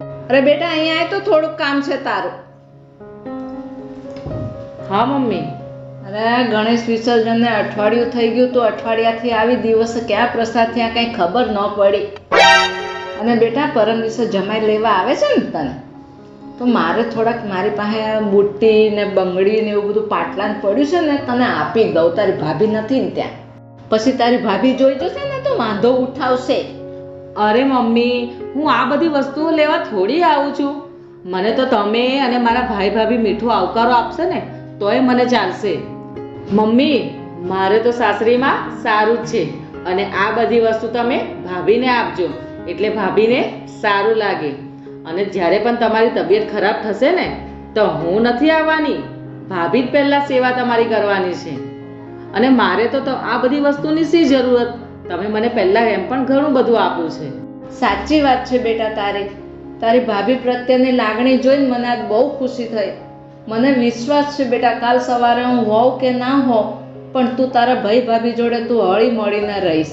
અરે બેટા અહીંયા આય તો થોડુંક કામ છે તારું. હા મમ્મી. અરે ગણેશ વિસર્જનને અઠવાડિયું થઈ ગયું તો અઠવાડિયાથી આવી દિવસે ક્યાં પ્રસાદ થયા કંઈ ખબર ન પડી. અને બેટા પરમ દિવસે જમાઈ લેવા આવે છે ને તને? તો મારે થોડાક મારી પાસે બુટ્ટી ને બંગડી ને એવું બધું પાટલાન પડ્યું છે ને તને આપી દઉં. તારી ભાભી નથી ને ત્યાં. પછી તારી ભાભી જોઈ જશે ને તો વાંધો ઉઠાવશે. અરે મમ્મી, હું આ બધી વસ્તુઓ લેવા થોડી આવું છું. મને તો તમે અને મારા ભાઈ ભાભી મીઠો આવકારો આપશે ને, તોય મને ચાલશે. મમ્મી, મારે તો સાસરીમાં સારું જ છે અને આ બધી વસ્તુ તમે ભાભીને આપજો, એટલે ભાભીને સારું લાગે. અને જ્યારે પણ તમારી તબિયત ખરાબ થશે ને, તો હું નથી આવવાની. ભાભી જ પહેલાં સેવા તમારી કરવાની છે. અને મારે તો આ બધી વસ્તુની શી જરૂરત? તમે મને પહેલાં એમ પણ ઘણું બધું આપ્યું છે. સાચી વાત છે બેટા તારી. તારી ભાભી પ્રત્યેની લાગણી જોઈને મને આજ બહુ ખુશી થઈ. મને વિશ્વાસ છે બેટા, કાલ સવારે હું હોઉં કે ના હોઉં, પણ તું તારા ભાઈ ભાભી જોડે તું હળી મળીને રહીશ.